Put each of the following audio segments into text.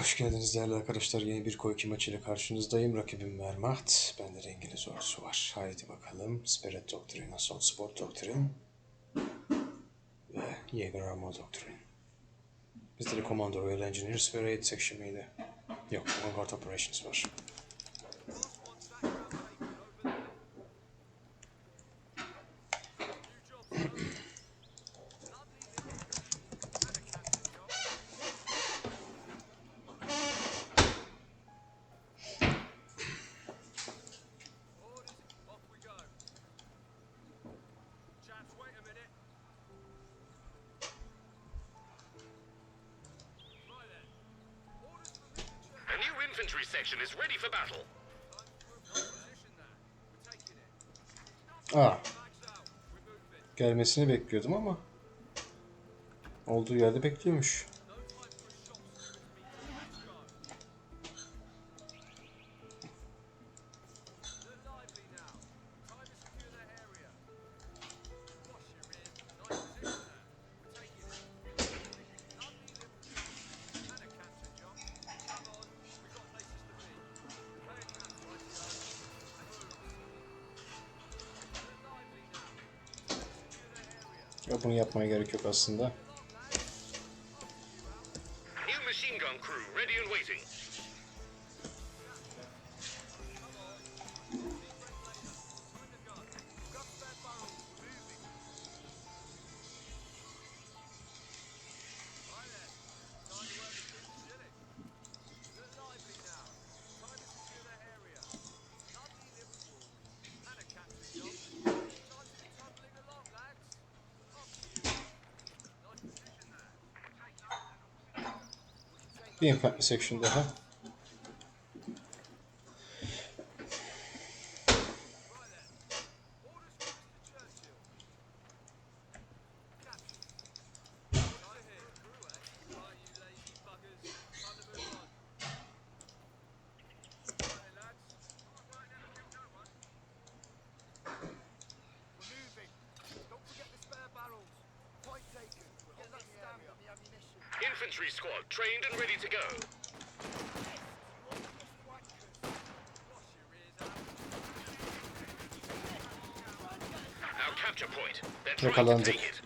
Hoş geldiniz değerli arkadaşlar. Yeni bir Koyki maçıyla karşınızdayım. Rakibim Mermaht. Bende de İngiliz ordusu var. Haydi bakalım. Spirit Doctrine, Assault Sport Doctrine ve Jaeger Armor Doctrine. Bizde de Commando Royal Engineers ve Raid Section miydi? Yok, Vanguard Operations var. Aa, gelmesini bekliyordum ama olduğu yerde bekliyormuş. Aslında. Bir infantry section daha. Infantry squad trained and ready to go. Our capture point. They're trying to Yakalandık. take it.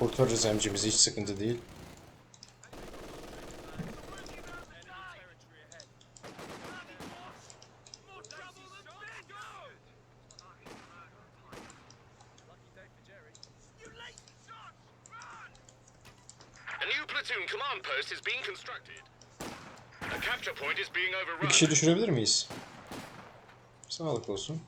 Kurtarırız emcimizi hiç sıkıntı değil. A new platoon command post is being constructed. A capture point is being Bir overrun. Kişi düşürebilir miyiz? Sağlık olsun.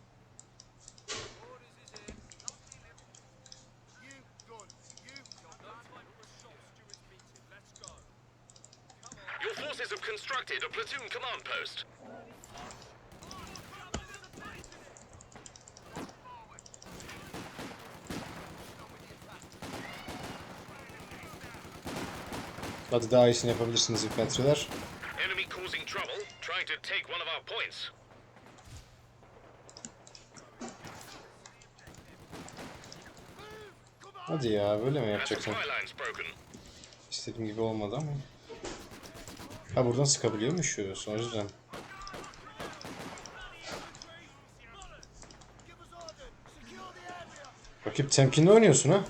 Constructed a platoon command post. Hadi daha iyisini yapabilirsiniz infantry'ler. Take one of our points. Hadi ya böyle mi yapacaksın? İstediğim gibi olmadı ama. Ha buradan sıkabiliyormuş o yüzden. Rakip temkinli oynuyorsun ha.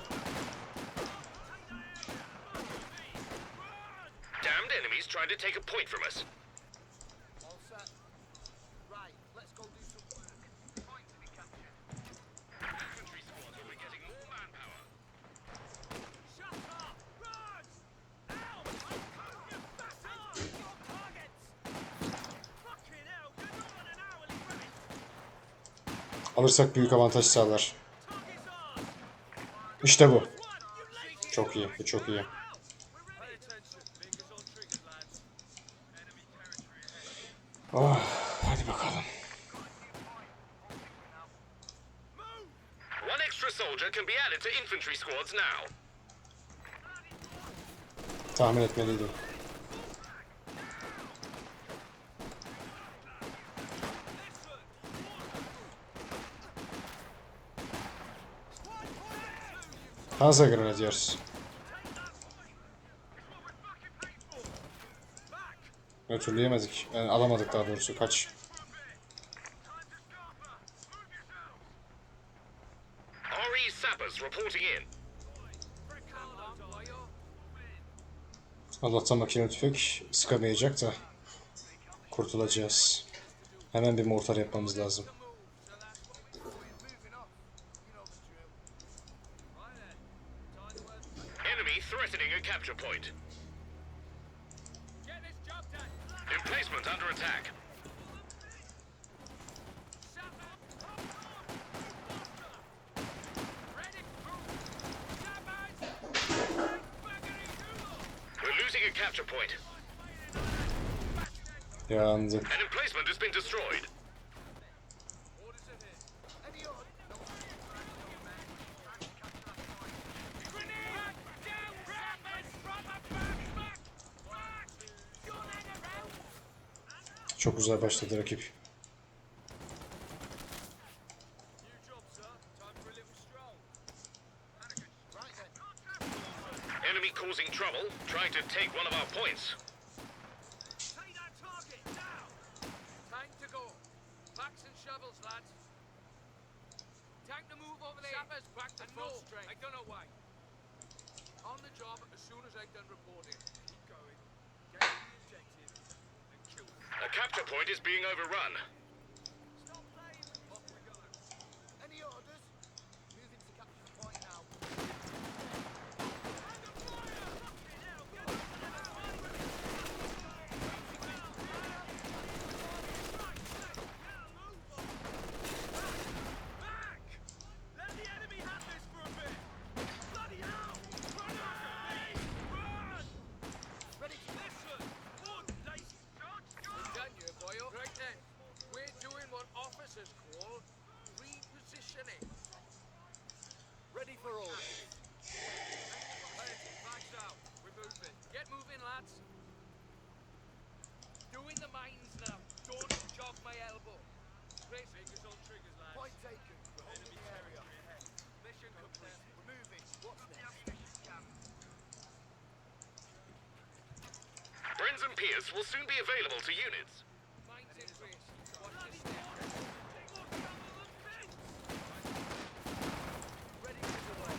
Alırsak büyük avantaj sağlar. İşte bu. Çok iyi. Bu çok iyi. Oh, hadi bakalım. One extra soldier can be added to infantry squads now. Tahmin etmeliydim. Fazla grenadiers. Nötrleyemedik. Yani alamadık daha doğrusu. Kaç. İn. Allah'tan makine tüfek sıkamayacak da kurtulacağız. Hemen bir mortar yapmamız lazım. Enemy causing trouble, trying to take one of our points. Take that target down! Time to go. Packs and shovels, lads. Time to move over there. Sappers back to full strength. I don't know why. On the job as soon as I've done reporting. Keep going. Get to the objective and A capture point is being overrun. Brenz and Pierce will soon be available to units. Mines in place. Watch this step. Ready to go.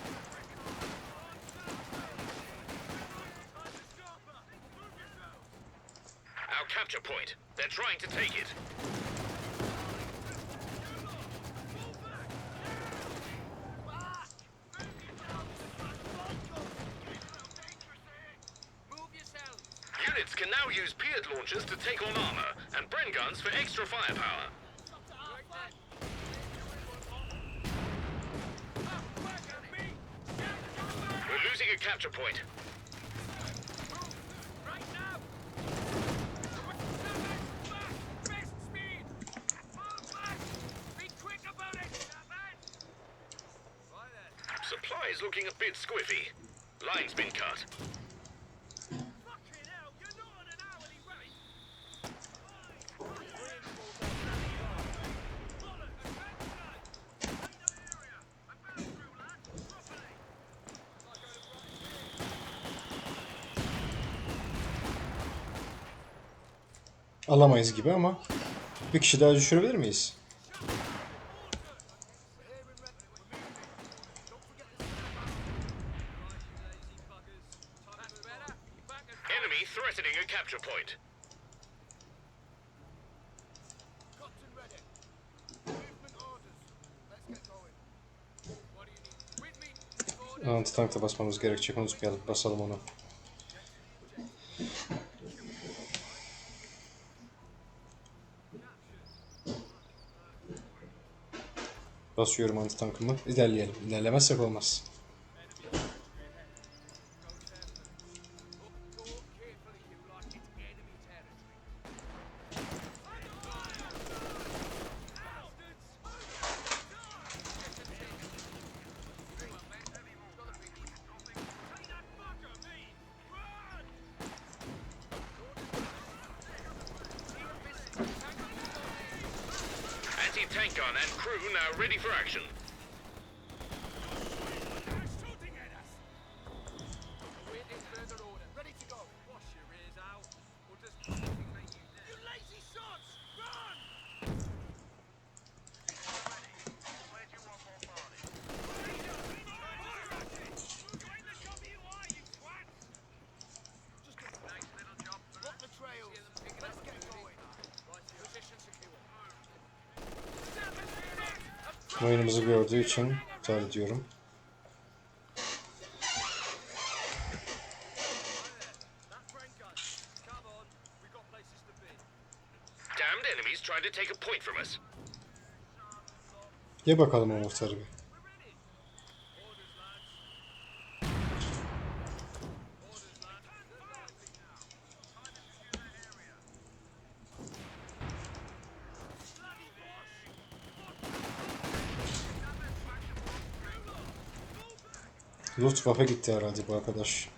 Our capture point. They're trying to take it. Can now use Piat launchers to take on armor, and Bren guns for extra firepower. We're losing a capture point. Alamayız gibi ama bir kişi daha düşürebilir miyiz? Anti-tank da basmamız gerekecek unutmayalım. Basalım onu. Basıyorum anti-tankımı. İlerleyelim. İlerlemezsek olmaz. Anti-tank gun and crew now ready for action. Oyunumuzu gördüğü için iptal ediyorum. Ye bakalım o anahtarı bir. Luftwaffe gitti herhalde bu arkadaş.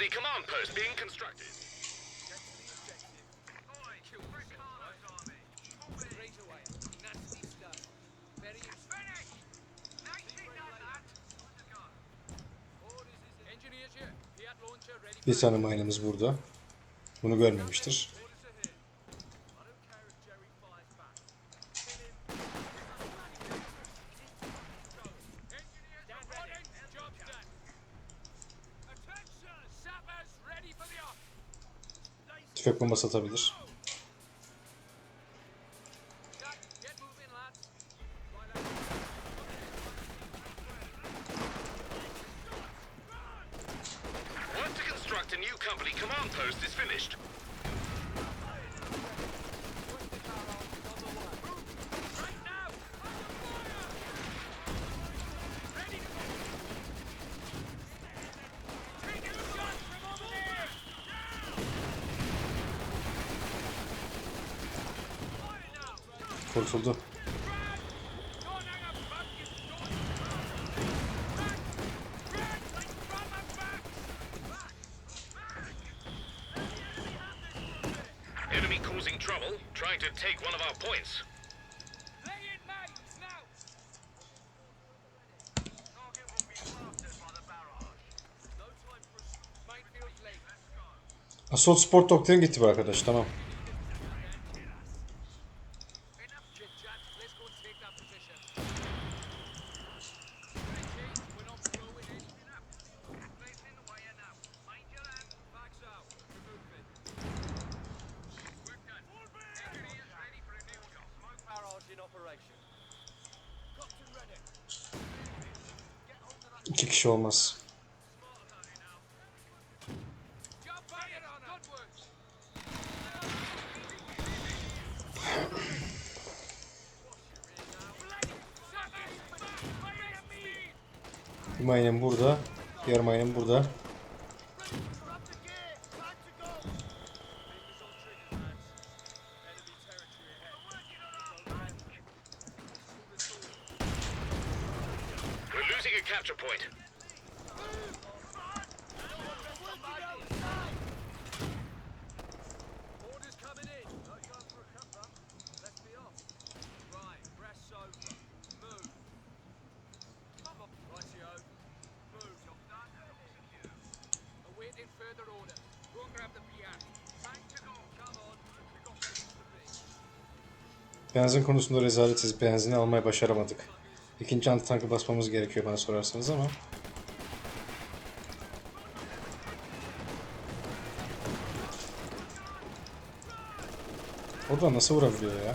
the command post being constructed. Bir tane burada. Bunu görmemiştir. bombası atabilir. a new company command post is finished. kurtuldu. Assault Sport Doctrine gitti bu arkadaş tamam. capture point. Benzin konusunda rezaletiz. Benzini almayı başaramadık ikinci antitanka basmamız gerekiyor bana sorarsanız ama. Orada nasıl vurabiliyor ya?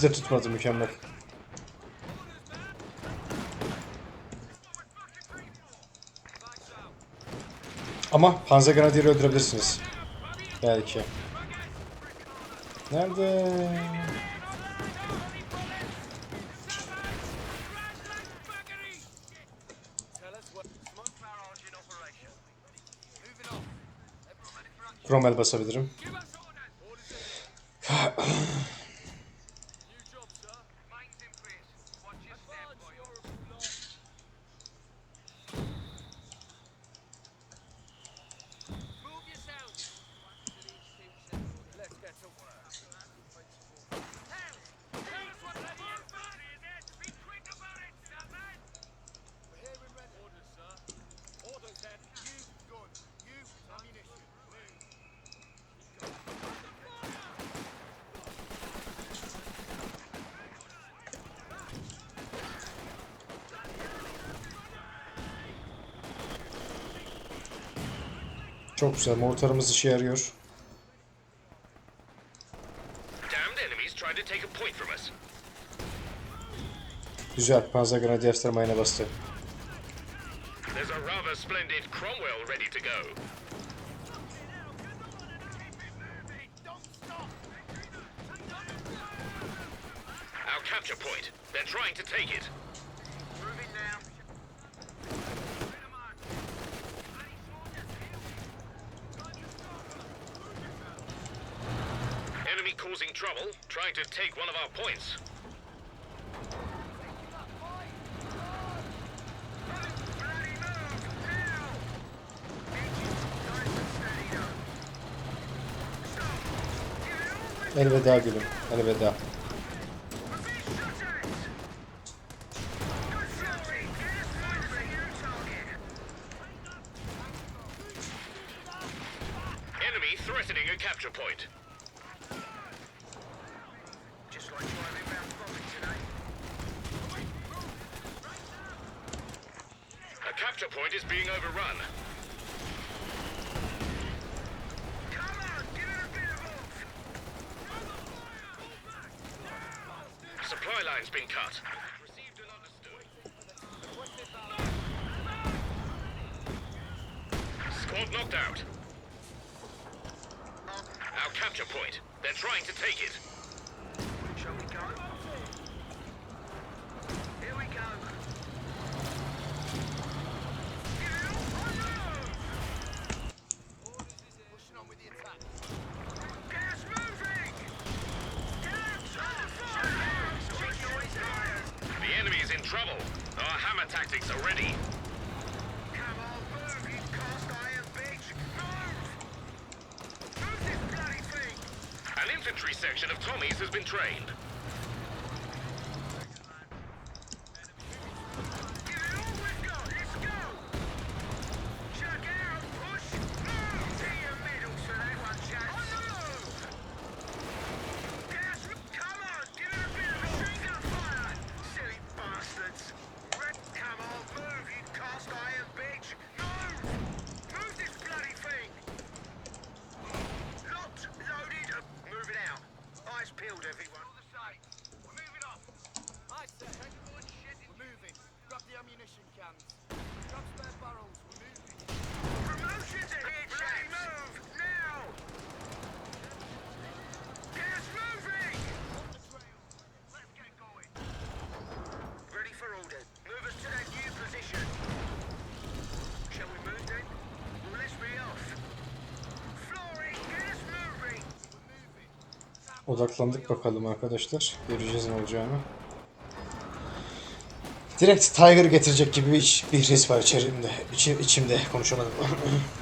İkisi de tutmadı mükemmel. Ama Panzer Grenadier'i öldürebilirsiniz. Belki. Nerede? Cromwell basabilirim. Çok güzel. Mortarımız işe yarıyor. Güzel. Panzer Grenadier'ler mayına bastı. Our capture point. They're trying to take it. trying to take one of our points. Elveda gülüm, elveda. capture point is being overrun. Supply line's been cut. Received and understood. Squad knocked out. Our capture point. They're trying to take it. trained. Odaklandık bakalım arkadaşlar. Göreceğiz ne olacağını. Direkt Tiger getirecek gibi bir, bir his var içerimde. İçi, içimde konuşamadım.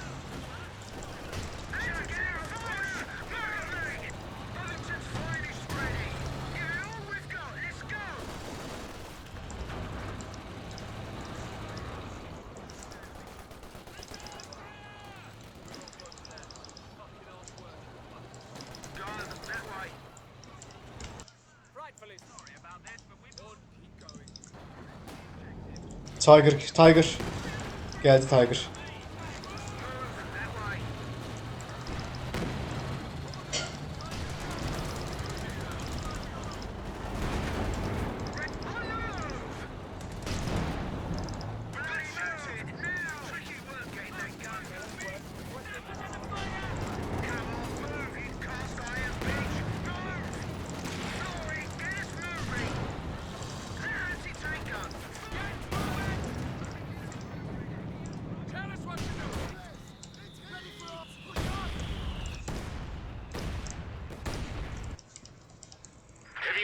Tiger, Tiger. Geldi Tiger.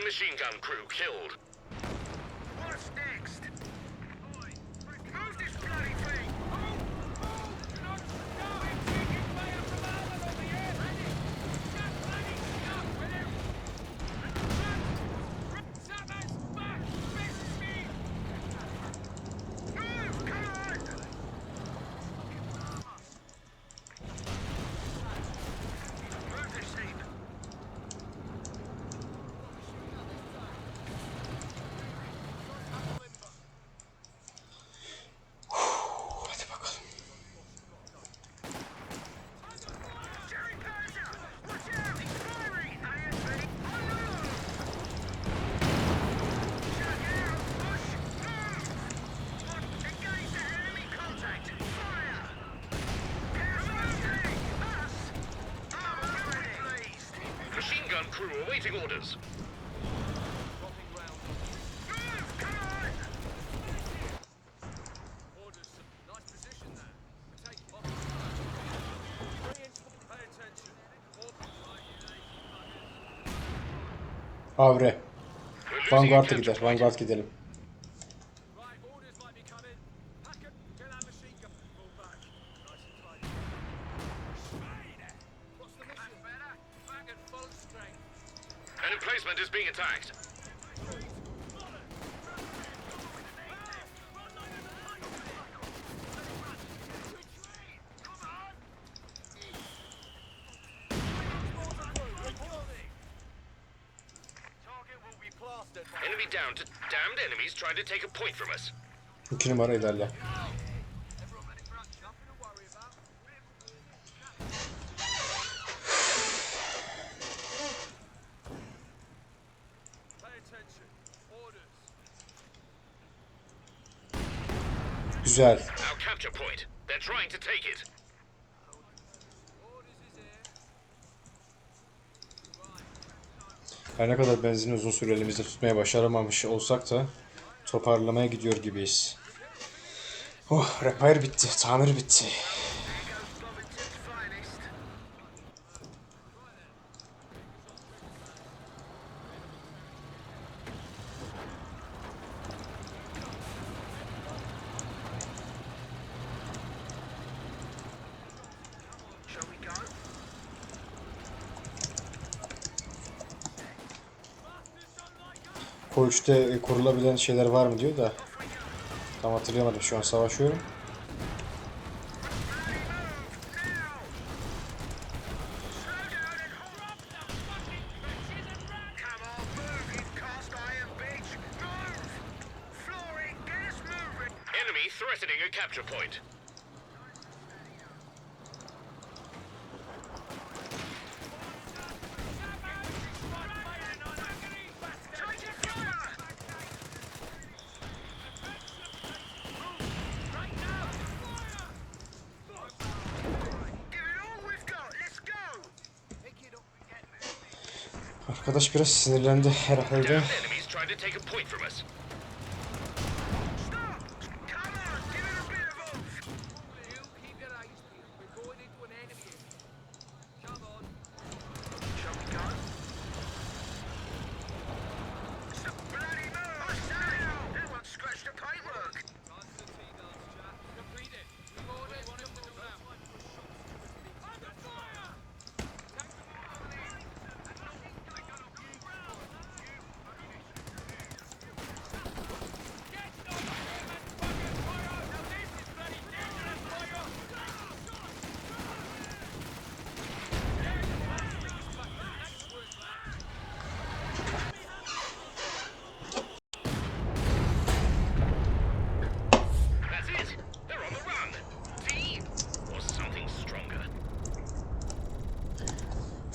machine gun crew killed. crew awaiting orders. Avre. Vanguard'a gider. Vanguard gidelim. basement is being attacked. Enemy down to damned enemies trying to take a point from us. Ülkü ilerle. Güzel. Her ne kadar benzin uzun süre elimizde tutmaya başaramamış olsak da toparlamaya gidiyor gibiyiz. Oh, repair bitti, tamir bitti. üste e, kurulabilen şeyler var mı diyor da tam hatırlayamadım şu an savaşıyorum. threatening a capture point. Arkadaş biraz sinirlendi herhalde.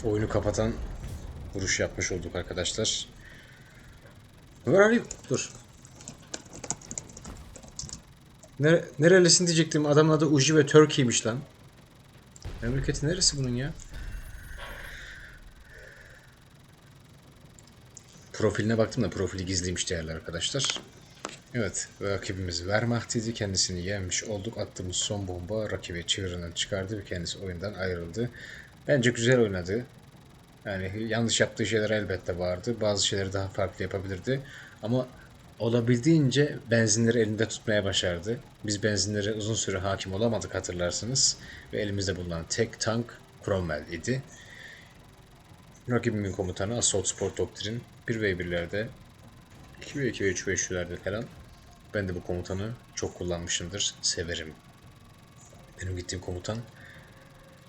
Oyunu kapatan vuruş yapmış olduk arkadaşlar. Where are you? Dur. Nere, nerelisin diyecektim. Adamın adı Uji ve Turkey'miş lan. Memleketi neresi bunun ya? Profiline baktım da profili gizliymiş değerli arkadaşlar. Evet, rakibimiz Wehrmacht idi. Kendisini yenmiş olduk. Attığımız son bomba rakibi çığırından çıkardı ve kendisi oyundan ayrıldı. Bence güzel oynadı. Yani yanlış yaptığı şeyler elbette vardı. Bazı şeyleri daha farklı yapabilirdi. Ama olabildiğince benzinleri elinde tutmaya başardı. Biz benzinlere uzun süre hakim olamadık hatırlarsınız. Ve elimizde bulunan tek tank Cromwell idi. Rakibimin komutanı Assault Sport Doktrin 1v1'lerde 2v2 ve 3v3'lerde falan ben de bu komutanı çok kullanmışımdır. Severim. Benim gittiğim komutan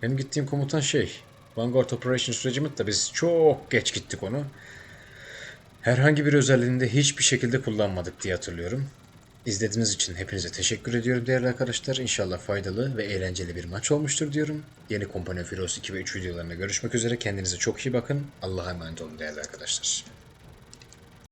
benim gittiğim komutan şey Vanguard Operations Regiment da biz çok geç gittik onu. Herhangi bir özelliğinde hiçbir şekilde kullanmadık diye hatırlıyorum. İzlediğiniz için hepinize teşekkür ediyorum değerli arkadaşlar. İnşallah faydalı ve eğlenceli bir maç olmuştur diyorum. Yeni Kompanya Filos 2 ve 3 videolarında görüşmek üzere. Kendinize çok iyi bakın. Allah'a emanet olun değerli arkadaşlar.